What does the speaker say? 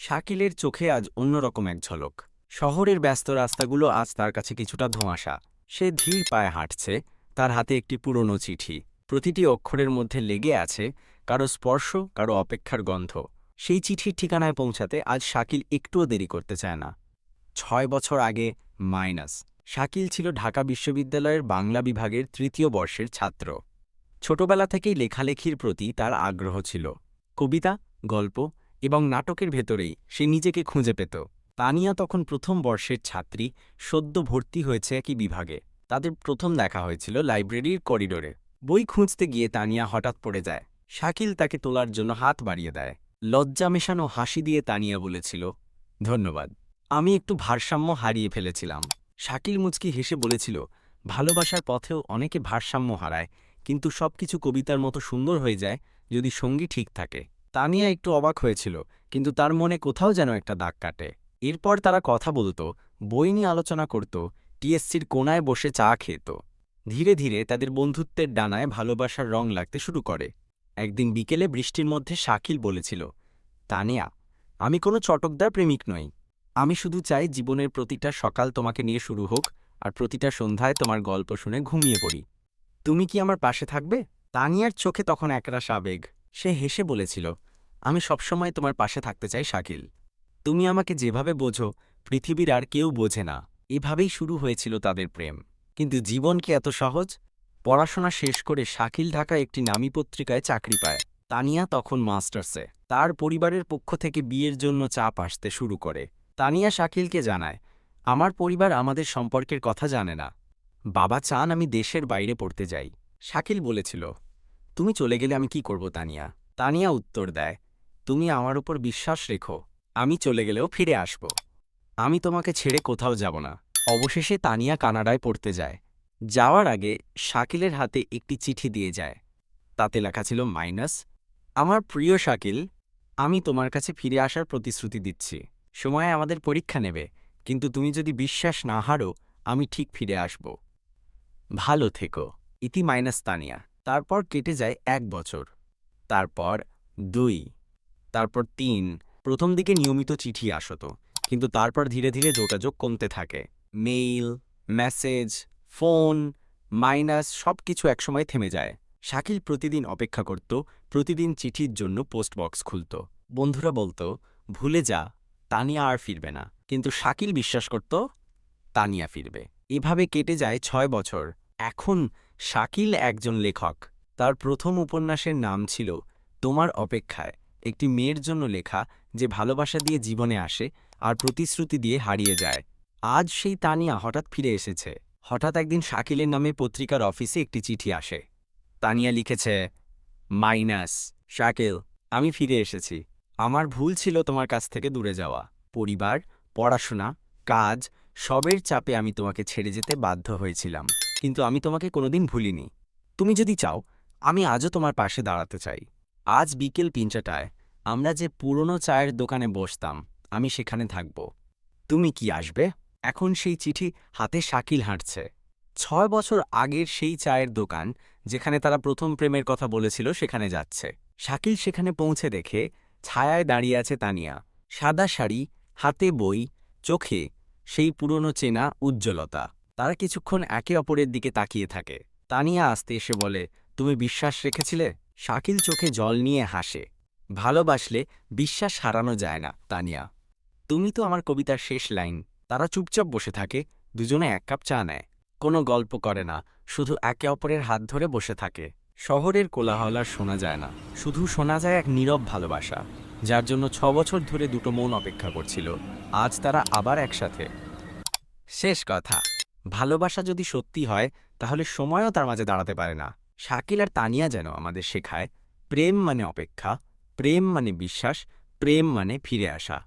শাকিলের চোখে আজ অন্যরকম এক ঝলক। শহরের ব্যস্ত রাস্তাগুলো আজ তার কাছে কিছুটা ধোঁয়াশা। সে ধীর পায়ে হাঁটছে, তার হাতে একটি পুরনো চিঠি। প্রতিটি অক্ষরের মধ্যে লেগে আছে কারও স্পর্শ, কারও অপেক্ষার গন্ধ। সেই চিঠির ঠিকানায় পৌঁছাতে আজ শাকিল একটুও দেরি করতে চায় না। ছয় বছর আগে, মাইনাস, শাকিল ছিল ঢাকা বিশ্ববিদ্যালয়ের বাংলা বিভাগের তৃতীয় বর্ষের ছাত্র। ছোটবেলা থেকেই লেখালেখির প্রতি তার আগ্রহ ছিল। কবিতা, গল্প এবং নাটকের ভেতরেই সে নিজেকে খুঁজে পেত। তানিয়া তখন প্রথম বর্ষের ছাত্রী, সদ্য ভর্তি হয়েছে একই বিভাগে। তাদের প্রথম দেখা হয়েছিল লাইব্রেরির করিডোরে। বই খুঁজতে গিয়ে তানিয়া হঠাৎ পড়ে যায়। শাকিল তাকে তোলার জন্য হাত বাড়িয়ে দেয়। লজ্জা মেশানো হাসি দিয়ে তানিয়া বলেছিল, ধন্যবাদ। আমি একটু ভারসাম্য হারিয়ে ফেলেছিলাম। শাকিল মুচকি হেসে বলেছিল, ভালোবাসার পথেও অনেকে ভারসাম্য হারায়, কিন্তু সবকিছু কবিতার মতো সুন্দর হয়ে যায় যদি সঙ্গী ঠিক থাকে। তানিয়া একটু অবাক হয়েছিল, কিন্তু তার মনে কোথাও যেন একটা দাগ কাটে। এরপর তারা কথা বলতো, বই নিয়ে আলোচনা করত, টিএসসির কোনায় বসে চা খেত। ধীরে ধীরে তাদের বন্ধুত্বের ডানায় ভালোবাসার রং লাগতে শুরু করে। একদিন বিকেলে বৃষ্টির মধ্যে শাকিল বলেছিল, তানিয়া, আমি কোনো চটকদার প্রেমিক নই। আমি শুধু চাই জীবনের প্রতিটা সকাল তোমাকে নিয়ে শুরু হোক আর প্রতিটা সন্ধ্যায় তোমার গল্প শুনে ঘুমিয়ে পড়ি। তুমি কি আমার পাশে থাকবে? তানিয়ার চোখে তখন একরাশ আবেগ। সে হেসে বলেছিল আমি সবসময় তোমার পাশে থাকতে চাই, শাকিল। তুমি আমাকে যেভাবে বোঝো, পৃথিবীর আর কেউ বোঝে না। এভাবেই শুরু হয়েছিল তাদের প্রেম। কিন্তু জীবন কি এত সহজ? পড়াশোনা শেষ করে শাকিল ঢাকা একটি নামী পত্রিকায় চাকরি পায়, তানিয়া তখন মাস্টার্সে। তার পরিবারের পক্ষ থেকে বিয়ের জন্য চাপ আসতে শুরু করে। তানিয়া শাকিলকে জানায়, আমার পরিবার আমাদের সম্পর্কের কথা জানে না। বাবা চান আমি দেশের বাইরে পড়তে যাই। শাকিল বলেছিল, তুমি চলে গেলে আমি কি করব, তানিয়া? তানিয়া উত্তর দেয় তুমি আমার উপর বিশ্বাস রেখো, আমি চলে গেলেও ফিরে আসব। আমি তোমাকে ছেড়ে কোথাও যাব না। অবশেষে তানিয়া কানাডায় পড়তে যায়। যাওয়ার আগে শাকিলের হাতে একটি চিঠি দিয়ে যায়। তাতে লেখা ছিল, মাইনাস, আমার প্রিয় শাকিল, আমি তোমার কাছে ফিরে আসার প্রতিশ্রুতি দিচ্ছি। সময়ে আমাদের পরীক্ষা নেবে, কিন্তু তুমি যদি বিশ্বাস না হারো, আমি ঠিক ফিরে আসব। ভালো থেকো। ইতি মাইনাস তানিয়া। তারপর কেটে যায় এক বছর। তারপর দুই। তারপর তিন, প্রথম দিকে নিয়মিত চিঠি আসত, কিন্তু তারপর ধীরে ধীরে যোগাযোগ কমতে থাকে। মেইল, মেসেজ, ফোন, মাইনাস সব কিছু একসময় থেমে যায়। শাকিল প্রতিদিন অপেক্ষা করত, প্রতিদিন চিঠির জন্য পোস্টবক্স খুলত। বন্ধুরা বলতো, ভুলে যা, তানিয়া আর ফিরবে না। কিন্তু শাকিল বিশ্বাস করত, তানিয়া ফিরবে। এভাবে কেটে যায় ছয় বছর। এখন শাকিল একজন লেখক। তার প্রথম উপন্যাসের নাম ছিল, তোমার অপেক্ষায়। একটি মেয়ের জন্য লেখা যে ভালোবাসা দিয়ে জীবনে আসে আর প্রতিশ্রুতি দিয়ে হারিয়ে যায়। আজ সেই তানিয়া হঠাৎ ফিরে এসেছে। হঠাৎ একদিন শাকিলের নামে পত্রিকার অফিসে একটি চিঠি আসে। তানিয়া লিখেছে, মাইনাস, শাকিল, আমি ফিরে এসেছি। আমার ভুল ছিল তোমার কাছ থেকে দূরে যাওয়া। পরিবার, পড়াশোনা, কাজ, সবের চাপে আমি তোমাকে ছেড়ে যেতে বাধ্য হয়েছিলাম। কিন্তু আমি তোমাকে কোনোদিন ভুলিনি। তুমি যদি চাও, আমি আজও তোমার পাশে দাঁড়াতে চাই। আজ বিকেল তিনটাটায় আমরা যে পুরনো চায়ের দোকানে বসতাম, আমি সেখানে থাকব। তুমি কি আসবে? এখন সেই চিঠি হাতে শাকিল হাঁটছে। ছয় বছর আগের সেই চায়ের দোকান, যেখানে তারা প্রথম প্রেমের কথা বলেছিল, সেখানে যাচ্ছে। শাকিল সেখানে পৌঁছে দেখে ছায়ায় দাঁড়িয়ে আছে তানিয়া। সাদা শাড়ি, হাতে বই, চোখে সেই পুরনো চেনা উজ্জ্বলতা। তারা কিছুক্ষণ একে অপরের দিকে তাকিয়ে থাকে। তানিয়া আসতে এসে বলে, তুমি বিশ্বাস রেখেছিলে? শাকিল চোখে জল নিয়ে হাসে। ভালোবাসলে বিশ্বাস হারানো যায় না, তানিয়া। তুমি তো আমার কবিতার শেষ লাইন। তারা চুপচাপ বসে থাকে, দুজনে এক কাপ চা নেয়। কোনো গল্প করে না, শুধু একে অপরের হাত ধরে বসে থাকে। শহরের কোলাহল আর শোনা যায় না, শুধু শোনা যায় এক নীরব ভালোবাসা, যার জন্য ছ বছর ধরে দুটো মন অপেক্ষা করছিল, আজ তারা আবার একসাথে। শেষ কথা, ভালোবাসা যদি সত্যি হয়, তাহলে সময়ও তার মাঝে দাঁড়াতে পারে না। শাকিল আর তানিয়া যেন আমাদের শেখায়, প্রেম মানে অপেক্ষা, প্রেম মানে বিশ্বাস, প্রেম মানে ফিরে আসা।